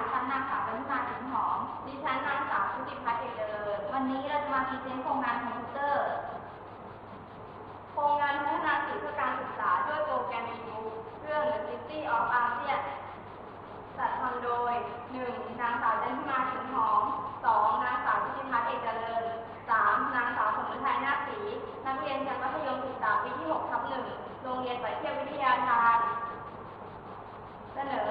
ดิฉันนางสาวปณิมาถิ่นหอม ดิฉันนางสาวชุติพัฒน์เอกเจริญวันนี้เราจะมาพรีเซนต์โครงงานคอมพิวเตอร์ โครงงานพัฒนาสื่อเพื่อการศึกษาด้วยโปรแกรมอีดูเรื่อง The City of Asia จัดทำโดย 1. นางสาวจันทมาถิ่นหอม 2. นางสาวชุติพัฒน์เอกเจริญ 3. นางสาวสมุทัยนาศีนักเรียนชั้นมัธยมศึกษาปีที่6ทับ1โรงเรียนปฏิเทียวิทยาการเสนอ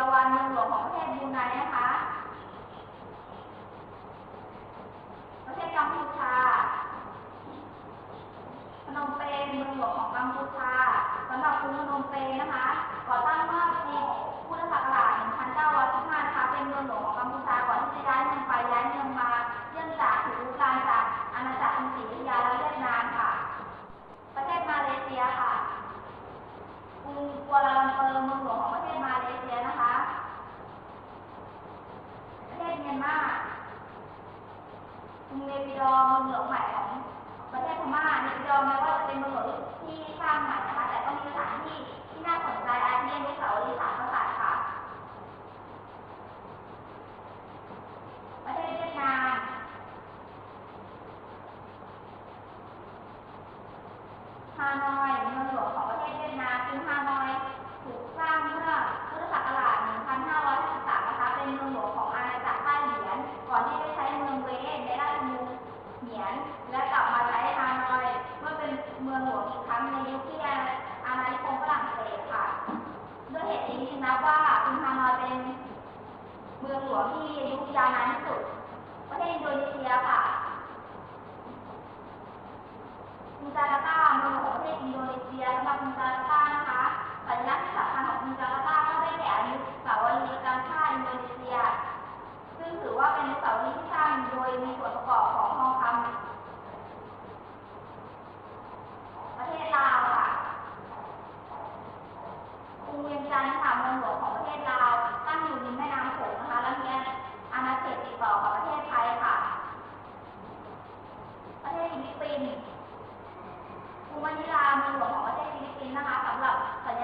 รวรรเมืองหลวงของประเทศดินไดนะคะ ประเทศกัมพูชาขนมเปญเมืองหลวงของกัมพูชาสำหรับกรุงขนมเปญนะคะ Malam, terima.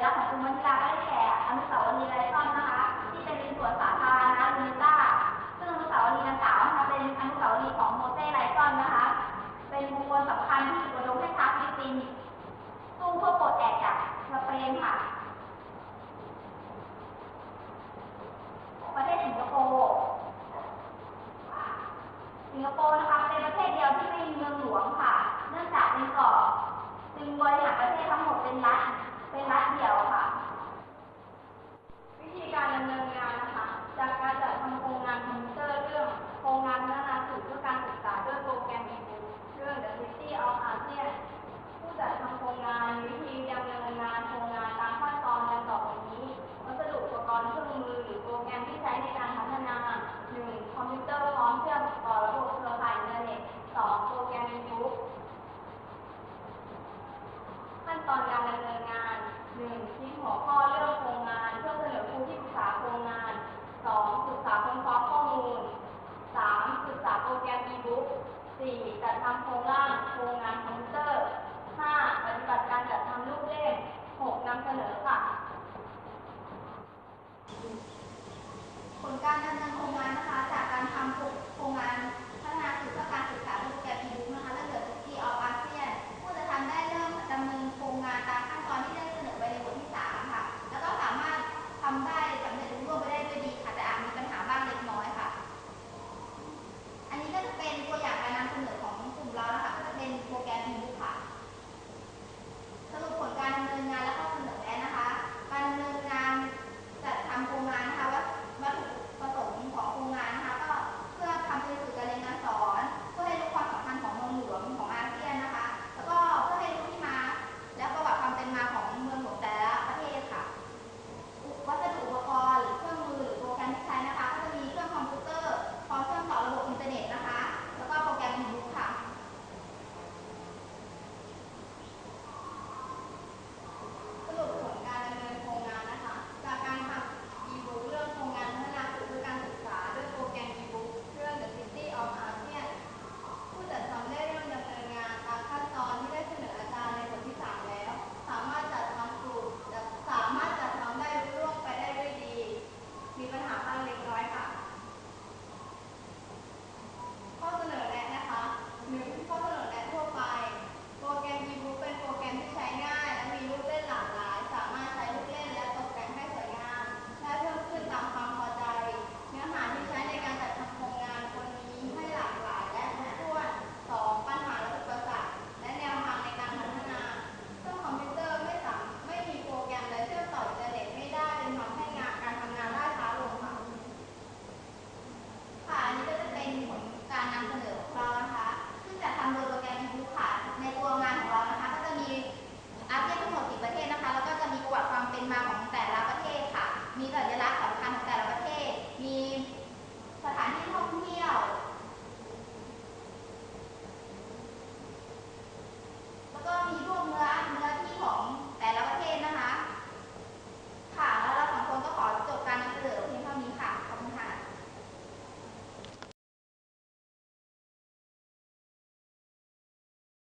ลักษณ์ของกลุ่มวิาก็ได้แก่อนุสาวรีย์ไรซ่อนนะคะ ที่เป็นสวนสาธารณะลูนิต้าซึ่งอนุสาวรีย์ดังกล่าวนะคะเป็นอนุสาวรีย์ของโมเสสไรซ่อนนะคะ เป็นบุคคลสำคัญที่อุดมให้ทัพฟิลิปปิน